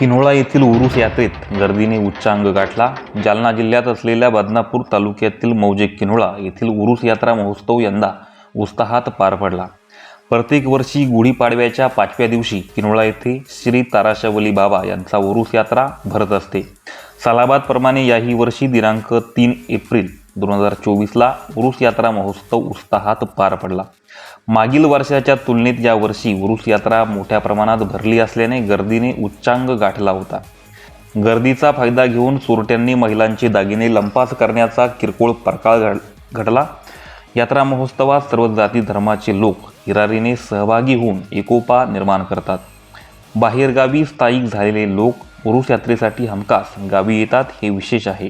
किनोळा येथील उरुस यात्रेत गर्दीने उच्चांग गाठला. जालना जिल्ह्यात असलेल्या बदनापूर तालुक्यातील मौजे किन्होळा येथील उरुस यात्रा महोत्सव यंदा उत्साहात पार पडला. प्रत्येक वर्षी गुढीपाडव्याच्या पाचव्या दिवशी किनोळा येथे श्री ताराशवली बाबा यांचा उरुस यात्रा भरत असते. सालाबादप्रमाणे याही वर्षी दिनांक तीन एप्रिल दोन हजार चोवीसला उरूस यात्रा महोत्सव उत्साहात पार पडला. मागील वर्षाच्या तुलनेत यावर्षी उरूस यात्रा मोठ्या प्रमाणात भरली असल्याने गर्दीने उच्चांग गाठला होता. गर्दीचा फायदा घेऊन चोरट्यांनी महिलांचे दागिने लंपास करण्याचा किरकोळ प्रकार घड घडला. यात्रा महोत्सवात सर्व जाती धर्माचे लोक हिरारीने सहभागी होऊन एकोपा निर्माण करतात. बाहेरगावी स्थायिक झालेले लोक उरूस यात्रेसाठी हमखास गावी येतात हे विशेष आहे.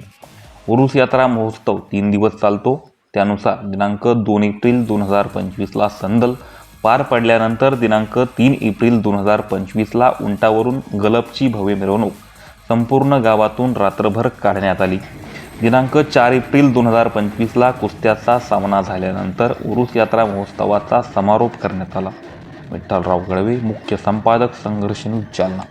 पुरुष यात्रा महोत्सव तीन दिवस चालतो. त्यानुसार दिनांक दोन एप्रिल दोन हजार पंचवीसला संदल पार पडल्यानंतर दिनांक तीन एप्रिल दोन हजार पंचवीसला उंटावरून गलपची भव्य मिरवणूक संपूर्ण गावातून रात्रभर काढण्यात आली. दिनांक चार एप्रिल दोन हजार पंचवीसला कुस्त्याचा सामना झाल्यानंतर उरुस यात्रा महोत्सवाचा समारोप करण्यात आला. विठ्ठलराव गळवे मुख्य संपादक संघर्ष न्यूज जालना.